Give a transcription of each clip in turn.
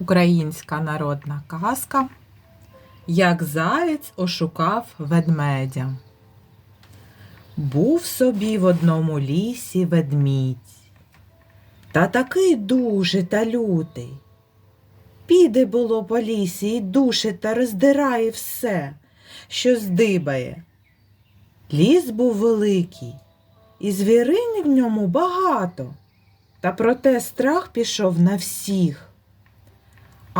Українська народна казка Як заєць ошукав ведмедя. Був собі в одному лісі ведмідь. Та такий дуже та лютий. Піде було по лісі і душить та роздирає все, що здибає. Ліс був великий, і звіринь в ньому багато. Та проте страх пішов на всіх.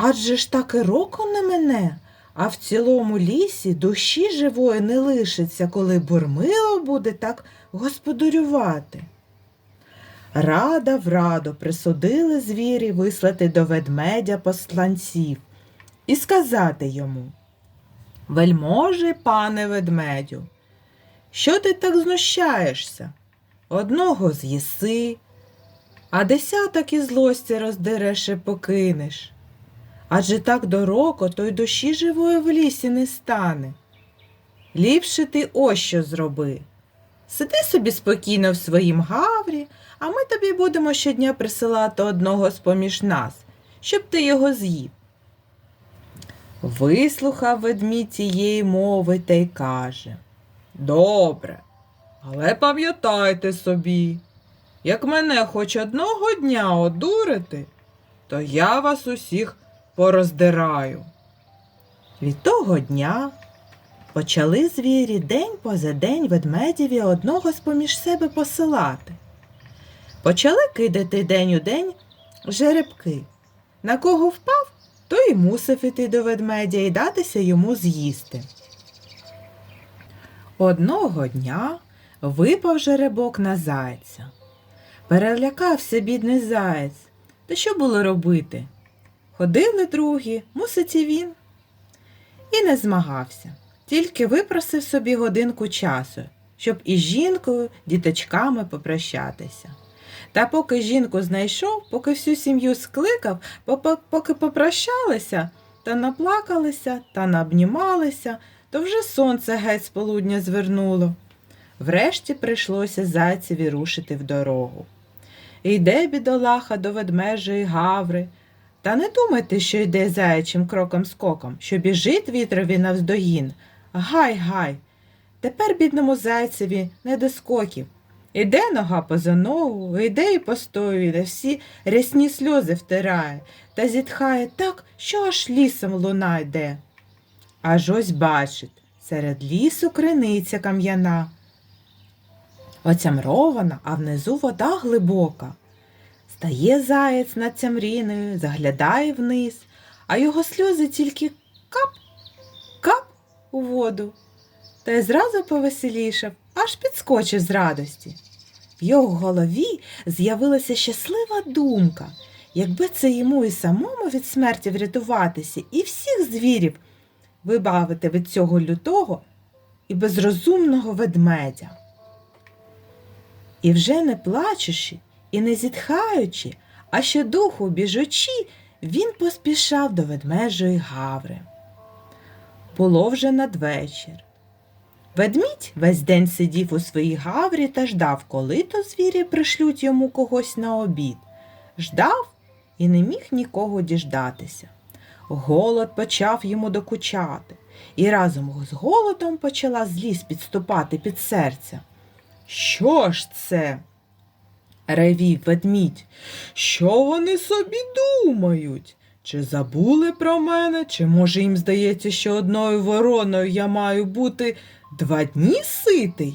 Адже ж так і року не мене, а в цілому лісі душі живої не лишиться, коли бурмило буде так господарювати. Рада в раду присудили звірі вислати до ведмедя посланців і сказати йому Вельможи, пане ведмедю, що ти так знущаєшся? Одного з'їси, а десяток із злості роздереш і покинеш. Адже так дорого, то й душі живої в лісі не стане. Ліпше ти ось що зроби. Сиди собі спокійно в своїм гаврі, а ми тобі будемо щодня присилати одного з поміж нас, щоб ти його з'їв. Вислухав ведмідь цієї мови та й каже Добре, але пам'ятайте собі, як мене хоч одного дня одурити, то я вас усіх пороздираю. Від того дня почали звірі день поза день ведмедєві одного з поміж себе посилати. Почали кидати день у день жеребки. На кого впав, той і мусив іти до ведмедя і датися йому з'їсти. Одного дня випав жеребок на зайця. Перелякався бідний заєць. Та що було робити? Ходили другі, мусить і він. І не змагався, тільки випросив собі годинку часу, щоб із жінкою, діточками попрощатися. Та поки жінку знайшов, поки всю сім'ю скликав, поки попрощалися, та наплакалися, та наобнімалися, то вже сонце геть з полудня звернуло. Врешті прийшлося зайцеві рушити в дорогу. Йде бідолаха до ведмежої гаври, та не думайте, що йде заячим кроком скоком, що біжить вітрові навздогін. Гай, гай. Тепер бідному зайцеві не до скоків. Іде нога поза ногу, йде і постоює, та всі рясні сльози втирає, та зітхає так, що аж лісом луна йде. Аж ось бачить, серед лісу криниця кам'яна. Оцямрована, а внизу вода глибока. Стає заєць над цямріною, заглядає вниз, а його сльози тільки кап, кап у воду. Та й зразу повеселішав, аж підскочив з радості. В його голові з'явилася щаслива думка, якби це йому і самому від смерті врятуватися, і всіх звірів вибавити від цього лютого і безрозумного ведмедя. І вже не плачучи і не зітхаючи, а щодуху біжучи, він поспішав до ведмежої гаври. Було вже надвечір. Ведмідь весь день сидів у своїй гаврі та ждав, коли то звірі пришлють йому когось на обід. Ждав і не міг нікого діждатися. Голод почав йому докучати, і разом з голодом почала злість підступати під серце. Що ж це? Ревів ведмідь. Що вони собі думають? Чи забули про мене, чи може їм здається, що одною вороною я маю бути два дні ситий?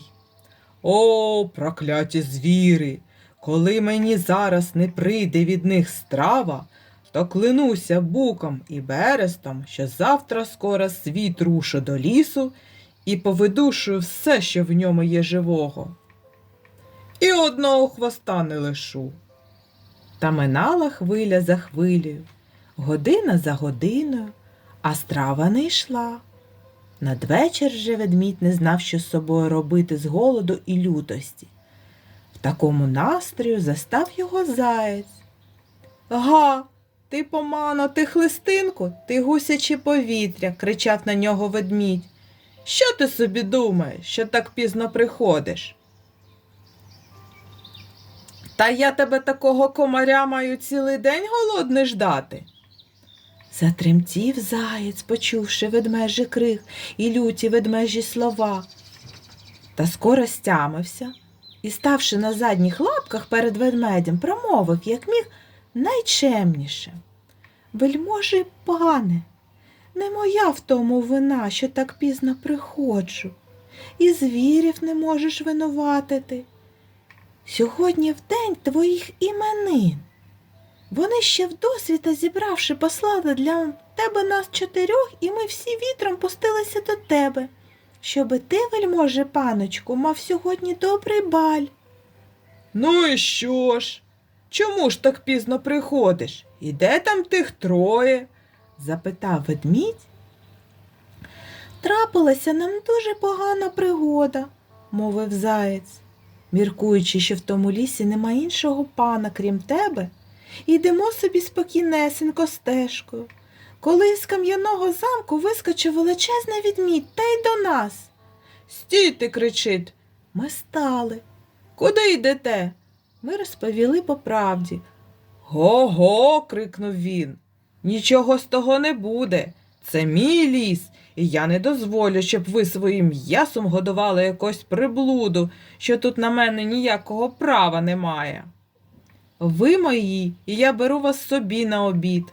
О, прокляті звіри! Коли мені зараз не прийде від них страва, то клянуся буком і берестом, що завтра скоро світ рушу до лісу і повидушую все, що в ньому є живого. І одного хвоста не лишу. Та минала хвиля за хвилею, година за годиною, а страва не йшла. Надвечір же ведмідь не знав, що з собою робити з голоду і лютості. В такому настрою застав його заєць. Га, ти помано, ти хлистинку, ти гусяче повітря, кричав на нього ведмідь. Що ти собі думаєш, що так пізно приходиш? Та я тебе такого комаря маю цілий день голодний ждати. Затремтів заєць, почувши ведмежий крик і люті ведмежі слова. Та скоро стямився і, ставши на задніх лапках перед ведмедем, промовив, як міг, найчемніше. Вельможий пане, не моя в тому вина, що так пізно приходжу, і звірів не можеш винуватити. Сьогодні в день твоїх іменин. Вони ще вдосвіта зібравши, послали для тебе нас чотирьох, і ми всі вітром пустилися до тебе, щоби ти, вельможе паночку, мав сьогодні добрий баль. Ну і що ж? Чому ж так пізно приходиш? І де там тих троє? запитав ведмідь. Трапилася нам дуже погана пригода, мовив заєць. Міркуючи, що в тому лісі нема іншого пана, крім тебе, йдемо собі спокійнесенько стежкою. Коли з кам'яного замку вискочив величезний відмідь та й до нас. Стійте, кричить. Ми стали. Куди йдете? Ми розповіли по правді. Го-го. крикнув він. Нічого з того не буде. Це мій ліс, і я не дозволю, щоб ви своїм м'ясом годували якусь приблуду, що тут на мене ніякого права немає. Ви мої, і я беру вас собі на обід.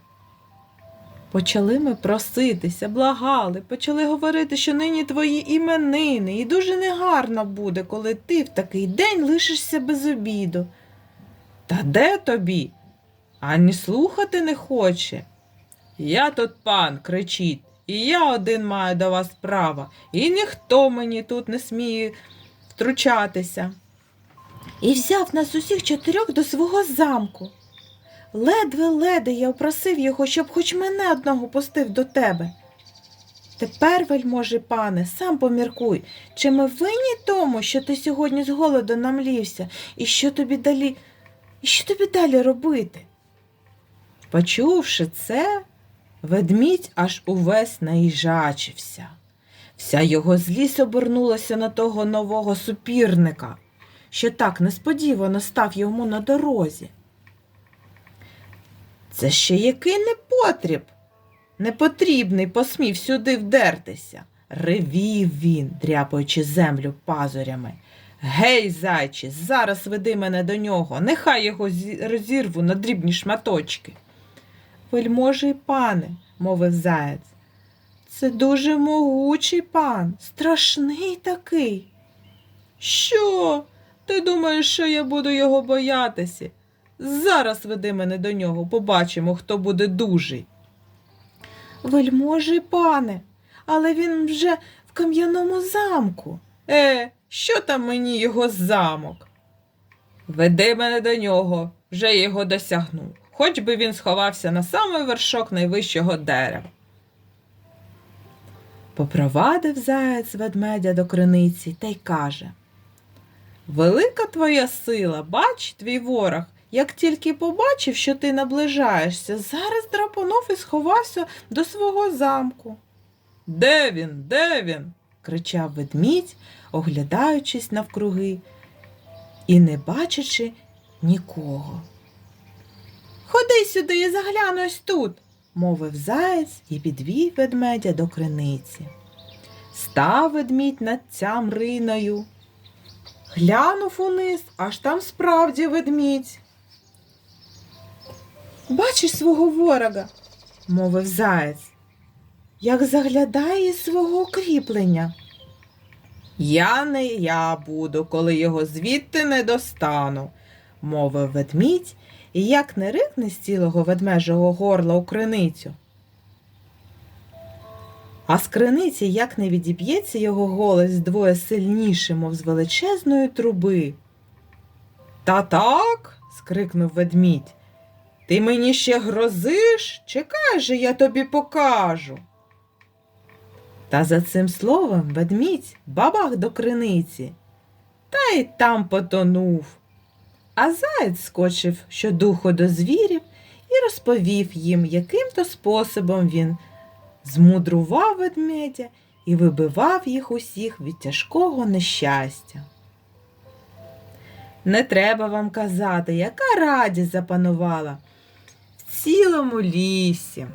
Почали ми проситися, благали, почали говорити, що нині твої іменини, і дуже негарно буде, коли ти в такий день лишишся без обіду. Та де тобі? Ані слухати не хоче. Я тут пан, кричить, і я один маю до вас право, і ніхто мені тут не сміє втручатися. І взяв нас усіх чотирьох до свого замку. Ледве-ледве я просив його, щоб хоч мене одного пустив до тебе. Тепер, вельможі пане, сам поміркуй, чи ми винні тому, що ти сьогодні з голоду намлівся, і що тобі далі, і що тобі далі робити? Почувши це, ведмідь аж увесь наїжачився. Вся його злість обернулася на того нового супірника, що так несподівано став йому на дорозі. Це ще який непотріб, непотрібний посмів сюди вдертися. Ревів він, дряпаючи землю пазурями. Гей, зайчі, зараз веди мене до нього, нехай його розірву на дрібні шматочки. Вельможий пане, мовив заєць, це дуже могучий пан, страшний такий. Що? Ти думаєш, що я буду його боятися? Зараз веди мене до нього, побачимо, хто буде дужий. Вельможий пане, але він вже в кам'яному замку. Е, що там мені його замок? Веди мене до нього, вже його досягнув, хоч би він сховався на самий вершок найвищого дерева. Попровадив заяць ведмедя до криниці та й каже Велика твоя сила, бач, твій ворог, як тільки побачив, що ти наближаєшся, зараз драпонув і сховався до свого замку. Де він? Де він? кричав ведмідь, оглядаючись навкруги і не бачачи нікого. Ходи сюди і загляну ось тут, мовив заєць і підвів ведмедя до криниці. Став ведмідь над цям риною. Глянув униз, аж там справді ведмідь. Бачиш свого ворога, мовив заєць, як заглядає свого кріплення. Я не я буду, коли його звідти не достану, мовив ведмідь, і як не рикне з цілого ведмежого горла у криницю. А з криниці як не відіб'ється його голос двоє сильніше, мов з величезної труби. Та так. скрикнув ведмідь. Ти мені ще грозиш? Чекай же, я тобі покажу. Та за цим словом ведмідь бабах до криниці, та й там потонув. А заєць скочив щодуху до звірів і розповів їм, яким то способом він змудрував ведмедя і вибивав їх усіх від тяжкого нещастя. Не треба вам казати, яка радість запанувала в цілому лісі.